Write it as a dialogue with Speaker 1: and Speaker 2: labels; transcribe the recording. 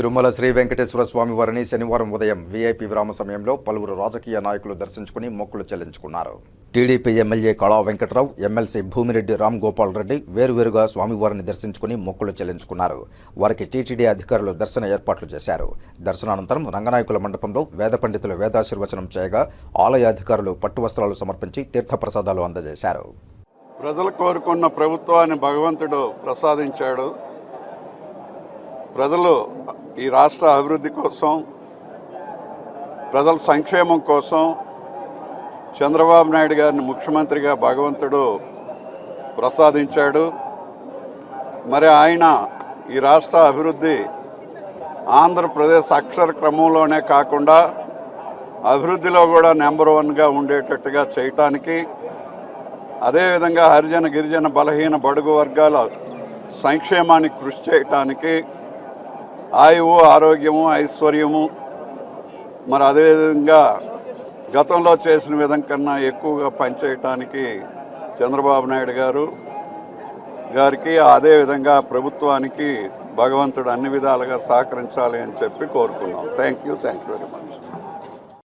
Speaker 1: తిరుమల శ్రీ వెంకటేశ్వర స్వామి వారిని శనివారం ఉదయం వీఐపీ విరామ సమయంలో పలువురు రాజకీయ నాయకులు దర్శించుకుని మొక్కులు చెల్లించుకున్నారు. TDP MLA Kala Venkatarao MLC Bhumireddy Ram Gopal Reddy వేరువేరుగా స్వామివారిని దర్శించుకుని మొక్కులు చెల్లించుకున్నారు. వారికి టీటీడీ అధికారులు దర్శన ఏర్పాట్లు చేశారు. దర్శనానంతరం రంగనాయకుల మండపంలో వేద పండితులు వేదాశీర్వచనం చేయగా ఆలయ అధికారులు పట్టు వస్త్రాలు సమర్పించి తీర్థప్రసాదాలు అందజేశారు.
Speaker 2: ప్రజలు కోరుకున్న ప్రభుత్వాన్ని భగవంతుడు ప్రసాదించాడు. ప్రజలు ఈ రాష్ట్ర అభివృద్ధి కోసం ప్రజల సంక్షేమం కోసం చంద్రబాబు నాయుడు గారిని ముఖ్యమంత్రిగా భగవంతుడు ప్రసాదించాడు. మరి ఆయన ఈ రాష్ట్ర అభివృద్ధి ఆంధ్రప్రదేశ్ అక్షర క్రమంలోనే కాకుండా అభివృద్ధిలో కూడా నెంబర్ వన్గా ఉండేటట్టుగా చేయటానికి అదేవిధంగా హరిజన గిరిజన బలహీన బడుగు వర్గాల సంక్షేమానికి కృషి చేయటానికి ఆయువు ఆరోగ్యము ఐశ్వర్యము. మరి అదేవిధంగా గతంలో చేసిన విధం కన్నా ఎక్కువగా పనిచేయటానికి చంద్రబాబు నాయుడు గారు గారికి అదేవిధంగా ప్రభుత్వానికి భగవంతుడు అన్ని విధాలుగా సహకరించాలి అని చెప్పి కోరుకున్నాం. Thank you thank you very much